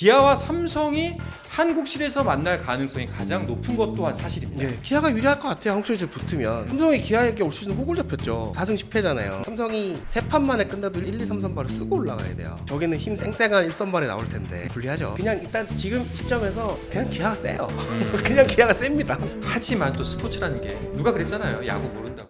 기아와 삼성이 한국 실에서 만날 가능성이 가장 높은 것 또한 사실입니다. 네, 기아가 유리할 것 같아요. 한국 시리즈 붙으면 삼성이 기아에게 올 시즌 호구를 잡혔죠. 4승 10패잖아요. 삼성이 세 판 만에 끝나도 1, 2, 3 선발을 쓰고 올라가야 돼요. 저기는 힘 쌩쌩한 1선발이 나올 텐데 불리하죠. 그냥 일단 지금 시점에서 그냥 기아가 세요. 그냥 기아가 셉니다. 하지만 또 스포츠라는 게 누가 그랬잖아요. 야구 모른다고.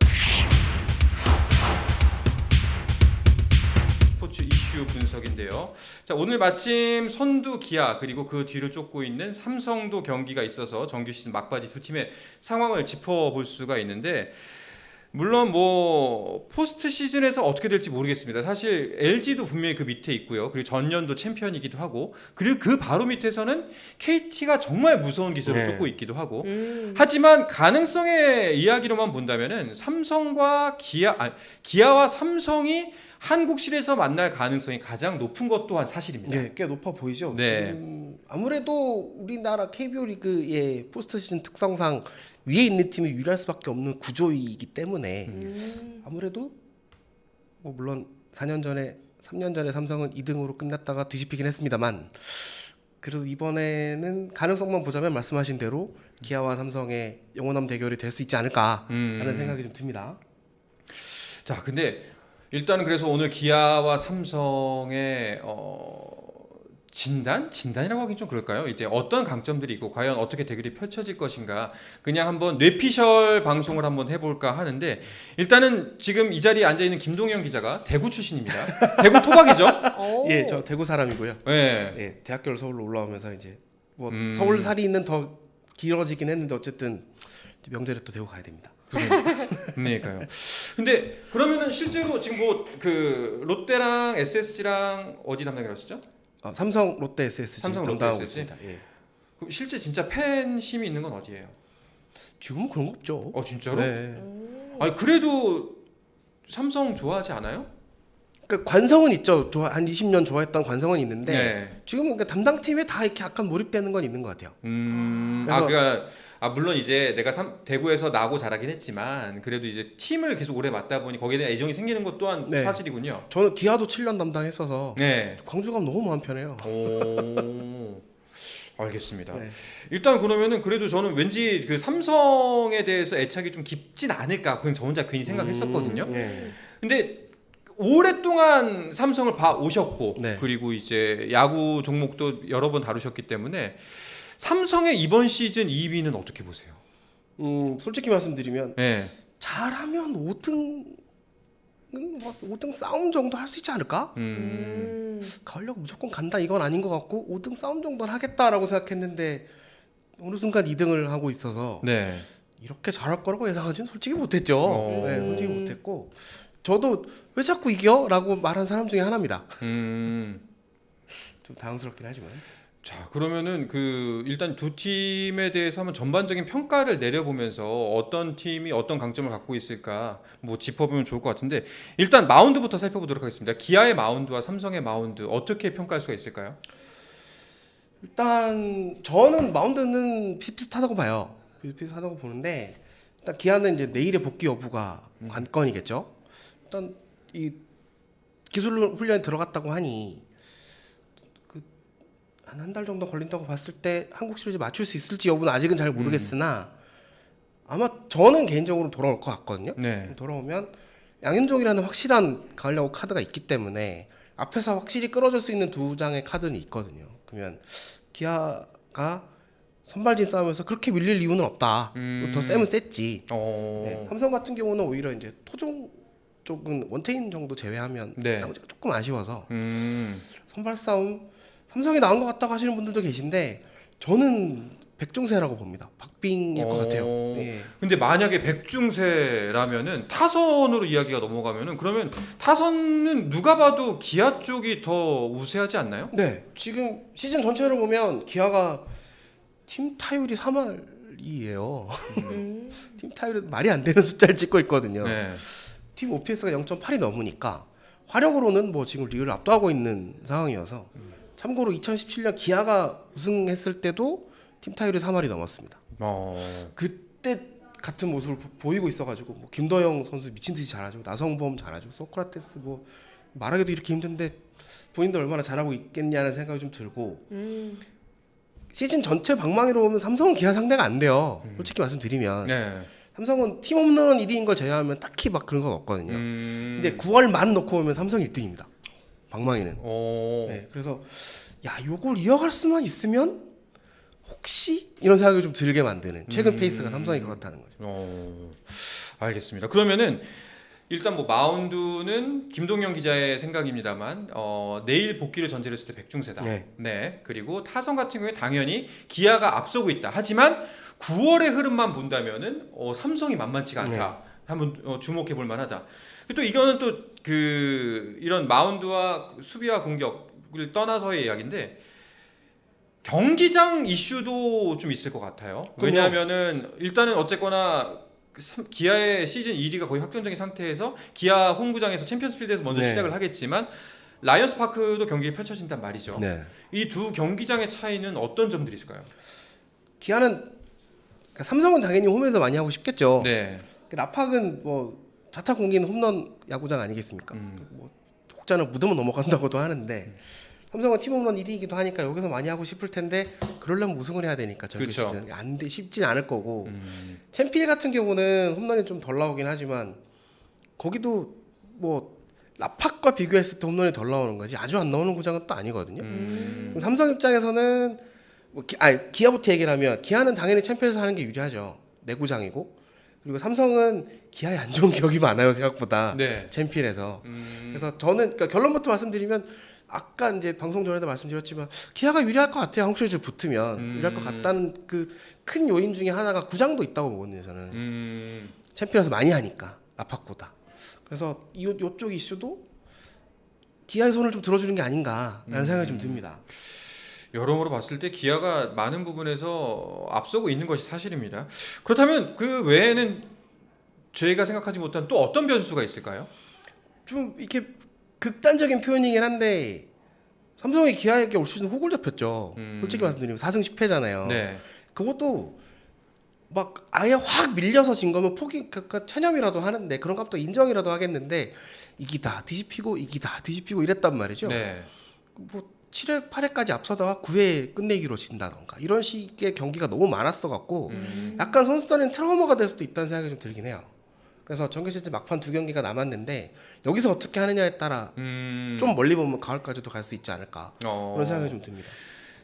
이슈 분석인데요. 자 오늘 마침 선두 기아 그리고 그 뒤를 쫓고 있는 삼성도 경기가 있어서 정규 시즌 막바지 두 팀의 상황을 짚어볼 수가 있는데 물론 뭐 포스트 시즌에서 어떻게 될지 모르겠습니다. 사실 LG도 분명히 그 밑에 있고요. 그리고 전년도 챔피언이기도 하고 그리고 그 바로 밑에서는 KT가 정말 무서운 기세로 네. 쫓고 있기도 하고 음. 하지만 가능성의 이야기로만 본다면은 삼성과 기아 아, 기아와 삼성이 한국실에서 만날 가능성이 가장 높은 것 또한 사실입니다. 네, 꽤 높아 보이죠. 네. 지금 아무래도 우리나라 KBO 리그의 포스트 시즌 특성상 위에 있는 팀이 유리할 수밖에 없는 구조이기 때문에 음. 아무래도 뭐 물론 4년 전에 3년 전에 삼성은 2등으로 끝났다가 뒤집히긴 했습니다만 그래도 이번에는 가능성만 보자면 말씀하신 대로 기아와 삼성의 영원함 대결이 될 수 있지 않을까라는 음. 생각이 좀 듭니다. 자, 근데 일단은 그래서 오늘 기아와 삼성의 어, 진단? 진단이라고 하긴 좀 그럴까요? 이제 어떤 강점들이 있고 과연 어떻게 대결이 펼쳐질 것인가 그냥 한번 뇌피셜 방송을 한번 해볼까 하는데 일단은 지금 이 자리에 앉아 있는 김동현 기자가 대구 출신입니다. 대구 토박이죠? 오. 예, 저 대구 사람이고요. 네. 예, 대학교를 서울로 올라오면서 이제 뭐 음. 서울 살이는 더 길어지긴 했는데 어쨌든 명절에 또 대구 가야 됩니다. 그러니까요. 근데 그러면은 실제로 지금 뭐 그 롯데랑 SSG랑 어디 담당이라고 하시죠? 아, 삼성 롯데 SSG 삼성, 롯데 담당하고 SSG? 있습니다. 예. 그럼 실제 진짜 팬심이 있는 건 어디예요? 지금은 그런 거 없죠. 어 진짜로? 네. 음. 아니 그래도 삼성 좋아하지 않아요? 그러니까 관성은 있죠. 좋아, 한 20년 좋아했던 관성은 있는데 네. 지금은 그러니까 담당 팀에 다 이렇게 약간 몰입되는 건 있는 것 같아요. 음. 아 그래서- 그러니까 아 물론 이제 내가 삼, 대구에서 나고 자라긴 했지만 그래도 이제 팀을 계속 오래 맡다 보니 거기에 대한 애정이 생기는 것 또한 네. 사실이군요. 저는 기아도 7년 담당했어서 네. 광주 가면 너무 마음 편해요. 오. 알겠습니다. 네. 일단 그러면은 그래도 저는 왠지 그 삼성에 대해서 애착이 좀 깊진 않을까 그냥 저 혼자 괜히 생각했었거든요. 음, 네. 근데 오랫동안 삼성을 봐 오셨고 네. 그리고 이제 야구 종목도 여러 번 다루셨기 때문에 삼성의 이번 시즌 2위는 어떻게 보세요? 음, 솔직히 말씀드리면 네. 잘하면 5등은 뭐 5등 싸움 정도 할 수 있지 않을까? 음. 음. 가려고 무조건 간다 이건 아닌 것 같고 5등 싸움 정도는 하겠다라고 생각했는데 어느 순간 2등을 하고 있어서 네. 이렇게 잘할 거라고 예상하지는 솔직히 못했죠. 어. 네, 솔직히 못했고 저도 왜 자꾸 이겨?라고 말한 사람 중에 하나입니다. 음. 좀 당황스럽긴 하지만. 자 그러면은 그 일단 두 팀에 대해서 한번 전반적인 평가를 내려보면서 어떤 팀이 어떤 강점을 갖고 있을까 뭐 짚어보면 좋을 것 같은데 일단 마운드부터 살펴보도록 하겠습니다. 기아의 마운드와 삼성의 마운드 어떻게 평가할 수가 있을까요? 일단 저는 마운드는 비슷비슷하다고 봐요. 비슷비슷하다고 보는데 일단 기아는 이제 내일의 복귀 여부가 관건이겠죠. 일단 이 기술 훈련에 들어갔다고 하니 그 한 한 달 정도 걸린다고 봤을 때 한국 시리즈 맞출 수 있을지 여부는 아직은 잘 모르겠으나 아마 저는 개인적으로 돌아올 것 같거든요. 네. 돌아오면 양현종이라는 확실한 가을 야구 카드가 있기 때문에 앞에서 확실히 끌어줄 수 있는 두 장의 카드는 있거든요. 그러면 기아가 선발진 싸움에서 그렇게 밀릴 이유는 없다. 음. 더 세면 셌지. 어. 네, 삼성 같은 경우는 오히려 이제 토종 쪽은 원태인 정도 제외하면 네. 나머지가 조금 아쉬워서 음. 선발 싸움 삼성이 나은 것 같다고 하시는 분들도 계신데 저는 백종세라고 봅니다. 박빙일 것 어. 같아요. 예. 근데 만약에 백중세라면은 타선으로 이야기가 넘어가면은 그러면 타선은 누가 봐도 기아 쪽이 더 우세하지 않나요? 네, 지금 시즌 전체로 보면 기아가 팀 타율이 3할이에요. 음. 팀 타율은 말이 안 되는 숫자를 찍고 있거든요. 네. 팀 OPS가 0.8이 넘으니까 화력으로는 뭐 지금 리그를 압도하고 있는 상황이어서 참고로 2017년 기아가 우승했을 때도 팀 타율이 3할이 넘었습니다. 어. 그때 같은 모습을 보- 보이고 있어가지고 뭐 김도영 선수 미친 듯이 잘하죠. 나성범 잘하죠. 소크라테스 뭐 말하기도 이렇게 힘든데 본인도 얼마나 잘하고 있겠냐는 생각이 좀 들고 음. 시즌 전체 방망이로 보면 삼성은 기아 상대가 안 돼요. 솔직히 말씀드리면 네. 삼성은 팀 홈런 1위인 걸 제외하면 딱히 막 그런 건 없거든요. 음. 근데 9월 만 놓고 보면 삼성 1등입니다. 방망이는. 오. 네, 그래서 야 요걸 이어갈 수만 있으면 혹시 이런 생각이 좀 들게 만드는 최근 음. 페이스가 삼성이 그렇다는 거죠. 어, 알겠습니다. 그러면은 일단 뭐 마운드는 김동영 기자의 생각입니다만 어, 내일 복귀를 전제로 했을 때 백중세다. 네. 그리고 타선 같은 경우에 당연히 기아가 앞서고 있다. 하지만 9월의 흐름만 본다면은 어, 삼성이 만만치가 않다. 한번 어, 주목해 볼 만하다. 또 이거는 또 그 이런 마운드와 수비와 공격을 떠나서의 이야기인데 경기장 이슈도 좀 있을 것 같아요. 왜냐하면은 일단은 어쨌거나 그 삼- 기아의 시즌 1위가 거의 확정적인 상태에서 기아 홈구장에서 챔피언스필드에서 먼저 네. 시작을 하겠지만 라이언스 파크도 경기가 펼쳐진단 말이죠. 네. 이두 경기장의 차이는 어떤 점들이 있을까요? 기아는 그러니까 삼성은 당연히 홈에서 많이 하고 싶겠죠. 네. 라팍은 뭐 자타 공기는 홈런 야구장 아니겠습니까? 음. 뭐 혹자는 묻으면 넘어간다고도 하는데 삼성은 팀 홈런 1위이기도 하니까 여기서 많이 하고 싶을 텐데 그러려면 우승을 해야 되니까 정규 그쵸. 시즌 안돼 쉽진 않을 거고 음. 챔피언 같은 경우는 홈런이 좀 덜 나오긴 하지만 거기도 뭐 라팍과 비교했을 때 홈런이 덜 나오는 거지 아주 안 나오는 구장은 또 아니거든요. 음. 삼성 입장에서는 뭐 기, 아니, 기아부터 얘기를 하면 기아는 당연히 챔피언에서 하는 게 유리하죠. 내구장이고 그리고 삼성은 기아에 안 좋은 기억이 많아요 생각보다 네. 챔피언에서. 음. 그래서 저는 그러니까 결론부터 말씀드리면 아까 이제 방송 전에도 말씀드렸지만 기아가 유리할 것 같아요. 한국 시리즈 붙으면 음. 유리할 것 같다는 그 큰 요인 중에 하나가 구장도 있다고 보거든요. 저는 음. 챔피언에서 많이 하니까 라팍보다. 그래서 이 요쪽 이슈도 기아의 손을 좀 들어주는 게 아닌가라는 생각이 좀 듭니다. 여러모로 봤을 때 기아가 많은 부분에서 앞서고 있는 것이 사실입니다. 그렇다면 그 외에는 저희가 생각하지 못한 또 어떤 변수가 있을까요? 좀 이렇게 극단적인 표현이긴 한데 삼성이 기아에게 올 시즌 호구를 잡혔죠. 음. 솔직히 말씀드리면 4승 10패잖아요. 네. 그것도 막 아예 확 밀려서 진 거면 포기 그러니까 체념이라도 하는데 그런 값도 인정이라도 하겠는데 이기다 뒤집히고 이기다 뒤집히고 이랬단 말이죠. 네. 뭐 7회 8회까지 앞서다가 9회 끝내기로 진다던가 이런 식의 경기가 너무 많았어 갖고 음. 약간 선수단은 트라우마가 될 수도 있다는 생각이 좀 들긴 해요. 그래서 정규 시즌 막판 두 경기가 남았는데 여기서 어떻게 하느냐에 따라 음. 좀 멀리 보면 가을까지도 갈 수 있지 않을까 어. 그런 생각이 좀 듭니다.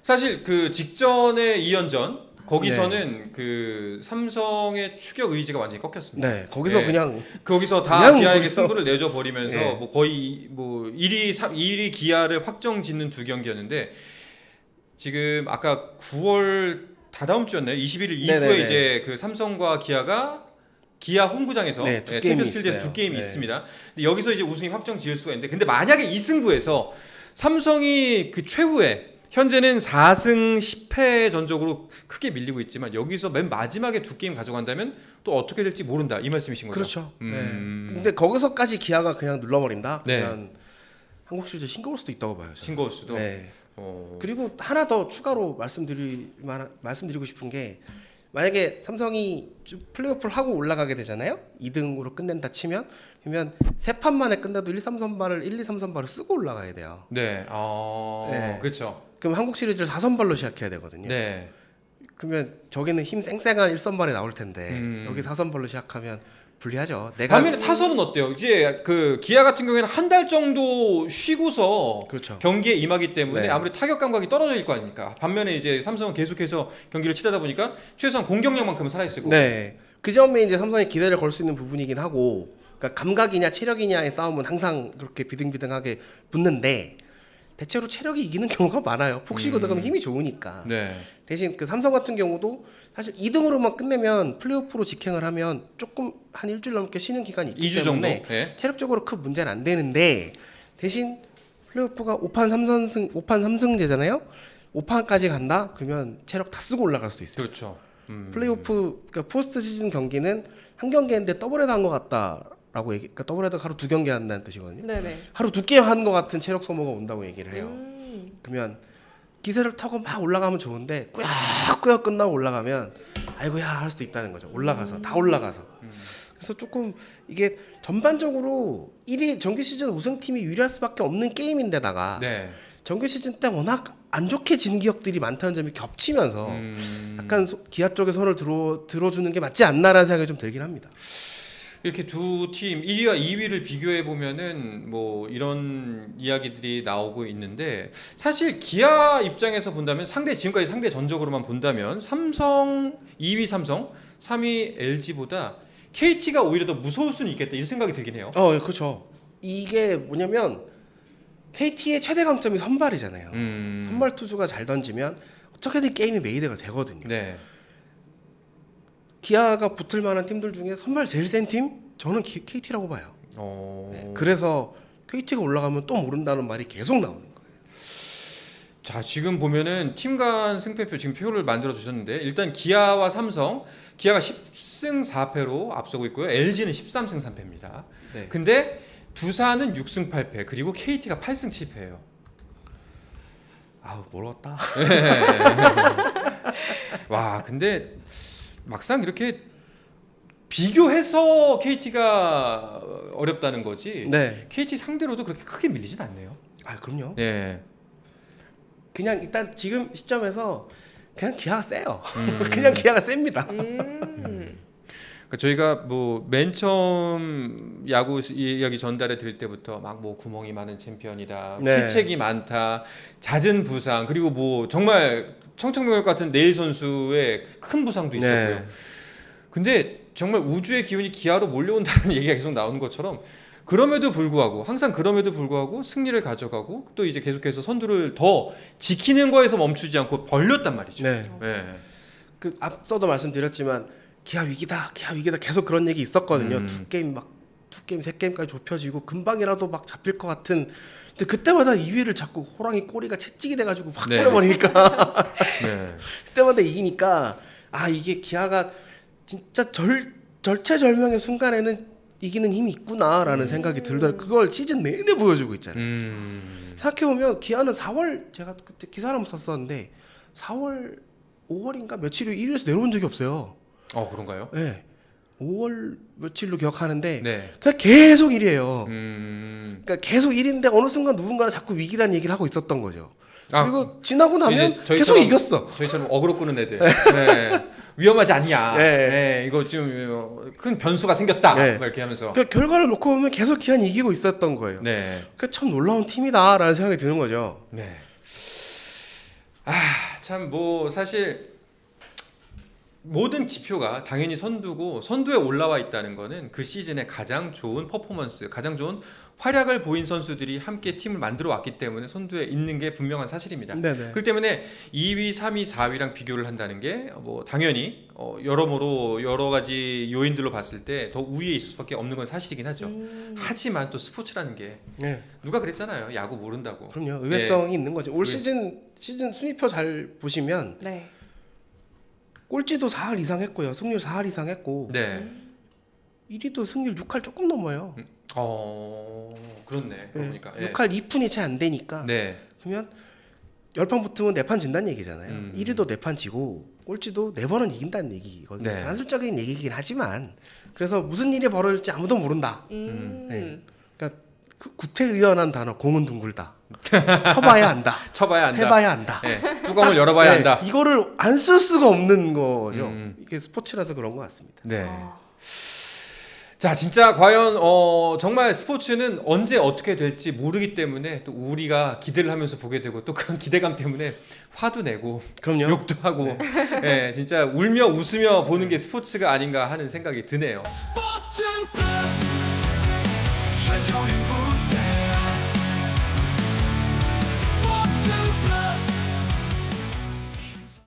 사실 그 직전의 2연전 거기서는 그 삼성의 추격 의지가 완전히 꺾였습니다. 네, 거기서 네. 그냥 거기서 다 그냥 기아에게 거기서- 승부를 내줘 버리면서 예. 뭐 거의 뭐 1위 3, 1위 기아를 확정 짓는 두 경기였는데 지금 아까 9월 다다음 주였나요? 21일 이후에 네네네. 이제 그 삼성과 기아가 기아 홈구장에서 네, 두 예, 게임이 챔피언스 필드에서 있어요. 두 게임이 네. 있습니다. 근데 여기서 이제 우승이 확정 지을 수가 있는데 근데 만약에 이 승부에서 삼성이 그 최후에 현재는 4승 10패 전적으로 크게 밀리고 있지만 여기서 맨 마지막에 두 게임 가져간다면 또 어떻게 될지 모른다 이 말씀이신 거죠? 그렇죠. 음. 네. 근데 거기서까지 기아가 그냥 눌러버린다. 네. 그러면 한국 시리즈 싱거울 수도 있다고 봐요. 저는. 싱거울 수도. 네. 어. 그리고 하나 더 추가로 말씀드릴 만 말씀드리고 싶은 게 만약에 삼성이 쭉 플레이오프를 하고 올라가게 되잖아요. 2등으로 끝낸다 치면 그러면 세 판 만에 끝나도 1, 3 선발을 1, 2, 3 선발을 쓰고 올라가야 돼요. 네. 어. 네. 그렇죠. 그럼 한국 시리즈를 4선발로 시작해야 되거든요. 네. 그러면 저기는 힘 쌩쌩한 1선발이 나올 텐데 음. 여기 4선발로 시작하면 불리하죠. 내가 반면에 타선은 어때요? 이제 그 기아 같은 경우에는 한 달 정도 쉬고서 그렇죠. 경기에 임하기 때문에 네. 아무래도 타격 감각이 떨어질 거 아닙니까? 반면에 이제 삼성은 계속해서 경기를 치르다 보니까 최소한 공격력만큼은 살아 있을 거고. 네. 그 점에 이제 삼성이 기대를 걸 수 있는 부분이긴 하고, 그러니까 감각이냐 체력이냐의 싸움은 항상 그렇게 비등비등하게 붙는데 대체로 체력이 이기는 경우가 많아요. 푹 쉬고 음. 들어가면 힘이 좋으니까. 네. 대신 그 삼성 같은 경우도 사실 2등으로만 끝내면 플레이오프로 직행을 하면 조금 한 일주일 넘게 쉬는 기간이 있기 2주 정도. 때문에 네. 체력적으로 큰 문제는 안 되는데 대신 플레이오프가 5판 3선승 5판 3승제잖아요. 5판까지 간다? 그러면 체력 다 쓰고 올라갈 수도 있어요. 그렇죠. 음. 플레이오프 그러니까 포스트 시즌 경기는 한 경기인데 더블헤더 한것 같다라고 얘기. 그러니까 더블헤더 하루 두 경기 한다는 뜻이거든요. 네네. 하루 두 게임 한 것 같은 체력 소모가 온다고 얘기를 해요. 음. 그러면 기세를 타고 막 올라가면 좋은데 꾸역꾸역 끝나고 올라가면 아이고야 할 수도 있다는 거죠. 올라가서 다 올라가서. 그래서 조금 이게 전반적으로 1위 정규 시즌 우승팀이 유리할 수밖에 없는 게임인데다가 네. 정규 시즌 때 워낙 안 좋게 진 기억들이 많다는 점이 겹치면서 음, 약간 소- 기아 쪽에 손을 들어 들어주는 게 맞지 않나라는 생각이 좀 들긴 합니다. 이렇게 두 팀 1위와 2위를 비교해 보면은 뭐 이런 이야기들이 나오고 있는데 사실 기아 입장에서 본다면 상대 지금까지 상대 전적으로만 본다면 삼성 2위 삼성, 3위 LG보다 KT가 오히려 더 무서울 수는 있겠다 이런 생각이 들긴 해요. 어, 예, 그렇죠. 이게 뭐냐면 KT의 최대 강점이 선발이잖아요. 음. 선발 투수가 잘 던지면 어떻게든 게임이 메이드가 되거든요. 네. 기아가 붙을 만한 팀들 중에 선발 제일 센 팀? 저는 기- KT라고 봐요. 어. 네, 그래서 KT가 올라가면 또 모른다는 말이 계속 나오는 거예요. 자 지금 보면은 팀 간 승패표 지금 표를 만들어 주셨는데 일단 기아와 삼성 기아가 10승 4패로 앞서고 있고요 LG는 13승 3패입니다 네. 근데 두산은 6승 8패 그리고 KT가 8승 7패예요 아우 멀었다. 와 근데 막상 이렇게 비교해서 KT가 어렵다는 거지 네. KT 상대로도 그렇게 크게 밀리진 않네요 아 그럼요. 네 그냥 일단 지금 시점에서 그냥 기아가 세요. 음. 그냥 기아가 셉니다. 음. 그러니까 저희가 뭐 맨 처음 야구 이야기 전달해 드릴 때부터 막 뭐 구멍이 많은 챔피언이다, 네. 실책이 많다, 잦은 부상 그리고 뭐 정말 청청명역 같은 네일 선수의 큰 부상도 있었고요. 네. 근데 정말 우주의 기운이 기아로 몰려온다는 얘기가 계속 나오는 것처럼 그럼에도 불구하고 항상 그럼에도 불구하고 승리를 가져가고 또 이제 계속해서 선두를 더 지키는 거에서 멈추지 않고 벌렸단 말이죠. 네. 네. 그 앞서도 말씀드렸지만 기아 위기다, 기아 위기다 계속 그런 얘기 있었거든요. 음. 두 게임 막 두 게임 세 게임까지 좁혀지고 금방이라도 막 잡힐 것 같은. 근데 그때마다 2위를 잡고 호랑이 꼬리가 채찍이 돼가지고 확 네. 때려버리니까 네. 그때마다 이기니까 아 이게 기아가 진짜 절 절체절명의 순간에는 이기는 힘이 있구나라는 생각이 들더라고요. 그걸 시즌 내내 보여주고 있잖아요. 음. 생각해보면 기아는 4월 제가 그때 기사를 한번 썼었는데 4월 5월인가 며칠 후 1위에서 내려온 적이 없어요. 어 그런가요? 네. 5월 며칠로 기억하는데 네. 그냥 계속 1위예요. 음. 그러니까 계속 1위인데 어느 순간 누군가 자꾸 위기란 얘기를 하고 있었던 거죠. 아, 그리고 지나고 나면 계속 이겼어. 저희처럼 어그로 끄는 애들. 네. 위험하지 않냐. 네. 네. 이거 좀큰 변수가 생겼다. 네. 막 이렇게 하면서. 그러니까 결과를 놓고 보면 계속 기아는 이기고 있었던 거예요. 네. 그러니까 참 놀라운 팀이다라는 생각이 드는 거죠. 네. 아, 참 뭐 사실 모든 지표가 당연히 선두고 선두에 올라와 있다는 거는 그 시즌에 가장 좋은 퍼포먼스, 가장 좋은 활약을 보인 선수들이 함께 팀을 만들어 왔기 때문에 선두에 있는 게 분명한 사실입니다. 네네. 그렇기 때문에 2위, 3위, 4위랑 비교를 한다는 게 뭐 당연히 어 여러모로 여러 가지 요인들로 봤을 때 더 우위에 있을 수밖에 없는 건 사실이긴 하죠. 음. 하지만 또 스포츠라는 게 네. 누가 그랬잖아요. 야구 모른다고. 그럼요. 의외성이 있는 거죠. 올 네. 시즌 시즌 순위표 잘 보시면 네. 꼴찌도 4할 이상 했고요. 승률 4할 이상 했고 네. 1위도 승률 6할 조금 넘어요. 어 그렇네. 그러고 보니까. 예. 6할 2푼이 채 안 되니까 네. 그러면 열판 붙으면 네판 진다는 얘기잖아요. 음. 1위도 네판 지고 꼴찌도 네 번은 이긴다는 얘기거든요. 네. 산술적인 얘기이긴 하지만 그래서 무슨 일이 벌어질지 아무도 모른다. 음. 네. 그 구태의연한 단어 공은 둥글다. 쳐봐야 안다. 쳐봐야 안다. 해봐야 안다. 예. 뚜껑을 열어봐야 네, 한다. 이거를 안 쓸 수가 없는 거죠. 음. 이게 스포츠라서 그런 것 같습니다. 네. 아, 자, 진짜 과연 어 정말 스포츠는 언제 어떻게 될지 모르기 때문에 또 우리가 기대를 하면서 보게 되고 또 그런 기대감 때문에 화도 내고 그럼요. 욕도 하고 예, 진짜 울며 웃으며 보는 게 스포츠가 아닌가 하는 생각이 드네요.